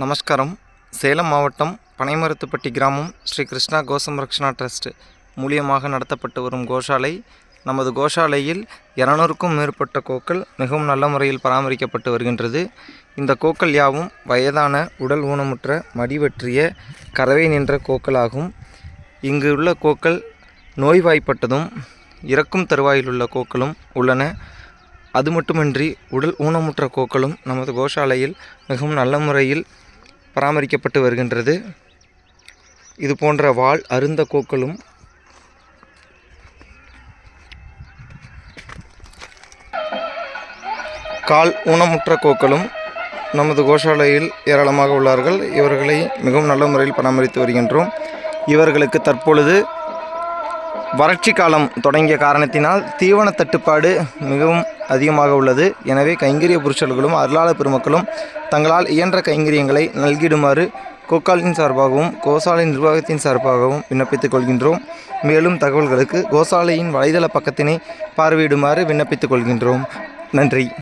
நமஸ்காரம். சேலம் மாவட்டம் பனைமரத்துப்பட்டி கிராமம் ஸ்ரீ கிருஷ்ணா கோசம்ரக்ஷணா ட்ரஸ்ட் மூலியமாக நடத்தப்பட்டு வரும் கோஷாலை நமது கோஷாலையில் இரநூறுக்கும் மேற்பட்ட கோக்கள் மிகவும் நல்ல முறையில் பராமரிக்கப்பட்டு வருகின்றது. இந்த கோக்கள் யாவும் வயதான உடல் ஊனமுற்ற மடிவற்றிய கறவை நின்ற கோக்களாகும். இங்கு உள்ள கோக்கள் நோய்வாய்ப்பட்டதும் இறக்கும் தருவாயில் உள்ள கோக்களும் உள்ளன. அது மட்டுமின்றி உடல் ஊனமுற்ற கோக்களும் நமது கோஷாலையில் மிகவும் நல்ல முறையில் பராமரிக்கப்பட்டு வருகின்றது. இது போன்ற வாள் அருந்த கோக்களும் கால் ஊனமுற்ற கோக்களும் நமது கோஷாலையில் ஏராளமாக உள்ளார்கள். இவர்களை மிகவும் நல்ல முறையில் பராமரித்து வருகின்றோம். இவர்களுக்கு தற்பொழுது வறட்சி காலம் தொடங்கிய காரணத்தினால் தீவன தட்டுப்பாடு மிகவும் அதிகமாக உள்ளது. எனவே கைங்கரிய புருஷர்களும் அருளாள பெருமக்களும் தங்களால் இயன்ற கைங்கரியங்களை நல்கிடுமாறு கோக்காலின் சார்பாகவும் கோசாலை நிர்வாகத்தின் சார்பாகவும் விண்ணப்பித்துக் கொள்கின்றோம். மேலும் தகவல்களுக்கு கோசாலையின் வலைதள பக்கத்தினை பார்வையிடுமாறு விண்ணப்பித்துக் கொள்கின்றோம். நன்றி.